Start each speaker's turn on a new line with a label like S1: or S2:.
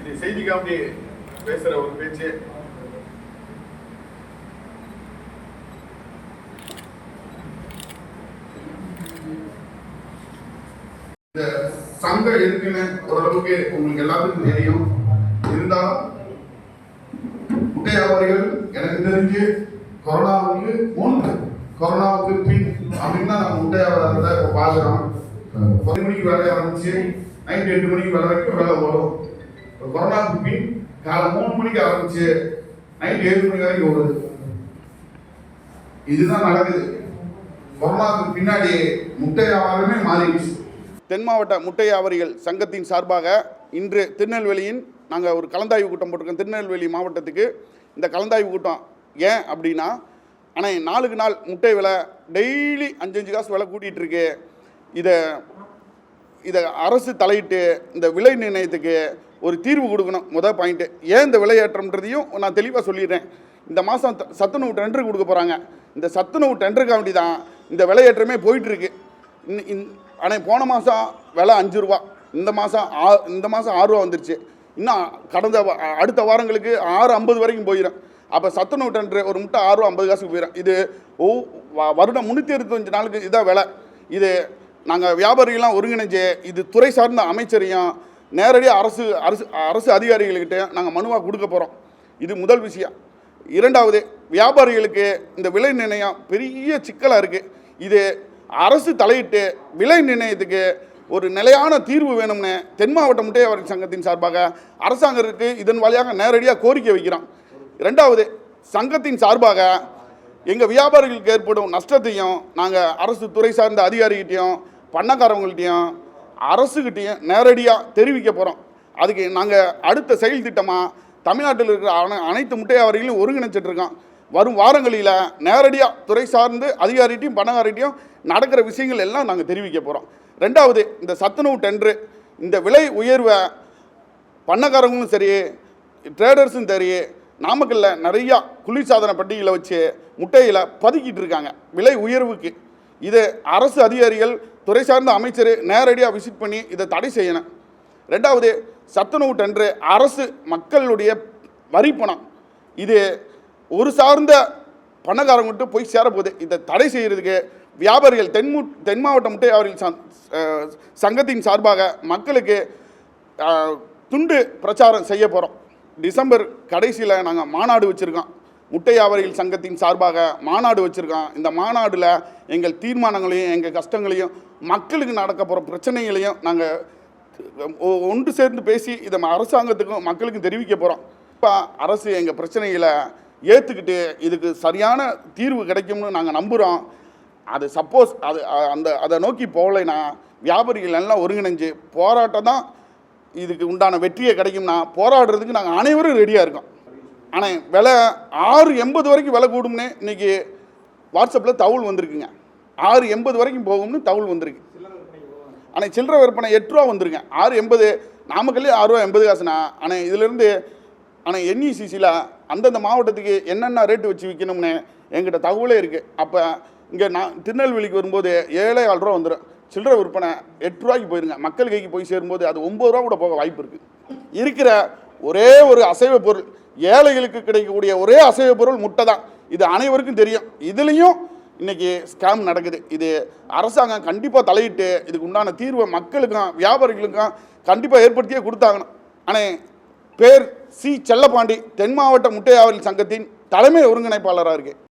S1: இது செய்திக்காண்டி பேசுற ஒரு பேச்சு. இந்த சங்கம் இருக்குன்னு ஓரளவுக்கு உங்களுக்கு எல்லாத்துக்கும் தெரியும். இருந்தாலும் முட்டை வியாபாரிகள் எனக்கு தெரிஞ்சு கொரோனாவுக்கு முன் கொரோனாவுக்கு பின் அப்படின்னா நம்ம முட்டை வியாபாரத்தை இப்போ பார்க்குறோம். பத்து மணிக்கு வேலை ஆரம்பிச்சு நைட் எட்டு மணிக்கு வேலை வரைக்கும் வேலை ஓடும். கொரோனாவுக்கு பின் காலை மூணு மணிக்கு ஆரம்பிச்சு நைட் ஏழு மணி வரைக்கும் ஓடுது. இதுதான் நடக்குது. கொரோனாவுக்கு பின்னாடி முட்டை வியாபாரமே மாறிடுச்சு.
S2: தென் மாவட்ட முட்டை வியாபாரிகள் சங்கத்தின் சார்பாக இன்று திருநெல்வேலியின் நாங்கள் ஒரு கலந்தாய்வு கூட்டம் போட்டிருக்கோம். திருநெல்வேலி மாவட்டத்துக்கு இந்த கலந்தாய்வு கூட்டம் ஏன் அப்படின்னா ஆனால் நாளுக்கு நாள் முட்டை விலை டெய்லி அஞ்சஞ்சு காசு விலை கூட்டிகிட்டு இருக்கு. இதை இதை அரசு தலையிட்டு இந்த விலை நிர்ணயத்துக்கு ஒரு தீர்வு கொடுக்கணும். முதல் பாயிண்ட்டு ஏன் இந்த விலையேற்றம்ன்றதையும் நான் தெளிவாக சொல்லிடுறேன். இந்த மாதம் சத்துணவு டெண்டர் கொடுக்க போகிறாங்க இந்த சத்துணவு டெண்டருக்கு வேண்டி தான் இந்த விலையேற்றமே போயிட்டுருக்கு. ஆனால் போன மாதம் விலை அஞ்சு ரூபா. இந்த மாதம் ஆ இந்த மாதம் ஆறு ரூபா வந்துருச்சு. இன்னும் கடந்த அடுத்த வாரங்களுக்கு ஆறு ஐம்பது வரைக்கும் போயிடும் அப்போ சத்துணவு டெண்டர் ஒரு முட்டை ஆறு ரூபா ஐம்பது காசுக்கு போயிடும் இது ஒ வ- வருடம் முந்நூற்றி அறுபத்தஞ்சு நாளுக்கு இதான் விலை. இது நாங்கள் வியாபாரிகள்லாம் ஒருங்கிணைஞ்சு இது துறை சார்ந்த அமைச்சரையும் நேரடியாக அரசு அரசு அரசு அதிகாரிகள்கிட்ட நாங்கள் மனுவாக கொடுக்க போகிறோம் இது முதல் விஷயம். இரண்டாவது வியாபாரிகளுக்கு இந்த விலை நிர்ணயம் பெரிய சிக்கலாக இருக்குது இது அரசு தலையிட்டு விலை நிர்ணயத்துக்கு ஒரு நிலையான தீர்வு வேணும்னு தென் மாவட்ட முட்டை சங்கத்தின் சார்பாக அரசாங்கத்திற்கு இதன் வழியாக நேரடியாக கோரிக்கை வைக்கிறோம். ரெண்டாவது சங்கத்தின் சார்பாக எங்கள் வியாபாரிகளுக்கு ஏற்படும் நஷ்டத்தையும் நாங்கள் அரசு துறை சார்ந்த அதிகாரிகிட்டையும் பண்ணக்காரவங்கள்ட்டையும் அரசுக்கிட்டேயும் நேரடியாக தெரிவிக்க போகிறோம் அதுக்கு நாங்கள் அடுத்த செயல் திட்டமாக தமிழ்நாட்டில் இருக்கிற அன அனைத்து முட்டையாவரிகளையும் ஒருங்கிணைச்சிட்ருக்கோம் வரும் வாரங்களில் நேரடியாக துறை சார்ந்து அதிகாரிகிட்டையும் பணக்காரிட்டையும் நடக்கிற விஷயங்கள் எல்லாம் நாங்கள் தெரிவிக்க போகிறோம் ரெண்டாவது இந்த சத்துணவு டெண்டரு இந்த விலை உயர்வை பண்ணக்காரங்களும் சரி ட்ரேடர்ஸும் சரி நாமக்கல்ல நிறையா குளிர்சாதன பட்டியலை வச்சு முட்டையில் பதுக்கிட்டு இருக்காங்க. விலை உயர்வுக்கு. இது அரசு அதிகாரிகள் துறை சார்ந்த அமைச்சர் நேரடியாக விசிட் பண்ணி இதை தடை செய்யணும். ரெண்டாவது சத்துணவு டென்று அரசு மக்களுடைய வரி பணம். இது ஒரு சார்ந்த பணக்காரங்கிட்ட போய் சேரப்போகுது. இதை தடை செய்கிறதுக்கு வியாபாரிகள் தென்மு தென் மாவட்ட முட்டை வியாபாரிகள் சங்கத்தின் சார்பாக மக்களுக்கு துண்டு பிரச்சாரம் செய்ய போகிறோம் டிசம்பர் கடைசியில் நாங்கள் மாநாடு வச்சுருக்கோம். முட்டை வியாபாரிகள் சங்கத்தின் சார்பாக மாநாடு வச்சுருக்கோம் இந்த மாநாடில் எங்கள் தீர்மானங்களையும் எங்கள் கஷ்டங்களையும் மக்களுக்கு நடக்க போகிற பிரச்சனைகளையும் நாங்கள் ஒ- ஒன்று சேர்ந்து பேசி இதை அரசாங்கத்துக்கும் மக்களுக்கும் தெரிவிக்க போகிறோம் இப்போ அரசு எங்கள் பிரச்சனைகளை ஏற்றுக்கிட்டு இதுக்கு சரியான தீர்வு கிடைக்கும்னு நாங்கள் நம்புகிறோம் அது சப்போஸ் அது அந்த அதை நோக்கி போகலைன்னா வியாபாரிகள் எல்லாம் ஒருங்கிணைஞ்சு போராட்டம் தான் இதுக்கு உண்டான வெற்றியை கிடைக்கும்னா போராடுறதுக்கு நாங்கள் அனைவரும் ரெடியாக இருக்கோம். ஆனால் விலை ஆறு எண்பது வரைக்கும் விலை கூடும்னு இன்னைக்கு வாட்ஸ்அப்பில் தகவல் வந்திருக்குங்க. ஆறு எண்பது வரைக்கும் போகும்னு தவுள் வந்திருக்கு. ஆனால் சில்லறை விற்பனை எட்டு ரூபா வந்துருங்க. ஆறு எண்பது நாமக்கல்லே ஆறு ரூபா எண்பது காசுனா ஆனால் இதிலேருந்து ஆனால் என்இசிசியில் அந்தந்த மாவட்டத்துக்கு என்னென்ன ரேட்டு வச்சு விற்கணும்னு எங்கிட்ட தகவலே இருக்குது அப்போ இங்கே நான் திருநெல்வேலிக்கு வரும்போது ஏழே ஆறு ரூபா வந்துடும் சில்லறை விற்பனை எட்டு ரூபாய்க்கு போயிருங்க. மக்கள் கைக்கு போய் சேரும்போது அது ஒம்பது ரூபா கூட போக வாய்ப்பு இருக்குது இருக்கிற ஒரே ஒரு அசைவ பொருள் ஏழைகளுக்கு கிடைக்கக்கூடிய ஒரே அசைவ பொருள் முட்டை தான் இது அனைவருக்கும் தெரியும். இதுலேயும் இன்றைக்கி ஸ்கேம் நடக்குது. இது அரசாங்கம் கண்டிப்பாக தலையிட்டு இதுக்கு உண்டான தீர்வை மக்களுக்கும் வியாபாரிகளுக்கும் கண்டிப்பாக ஏற்படுத்தியே கொடுத்தாங்கணும் ஆனால் பேர் சி. செல்லப்பாண்டி தென் மாவட்ட முட்டை வியாபாரி சங்கத்தின் தலைமை ஒருங்கிணைப்பாளராக இருக்குது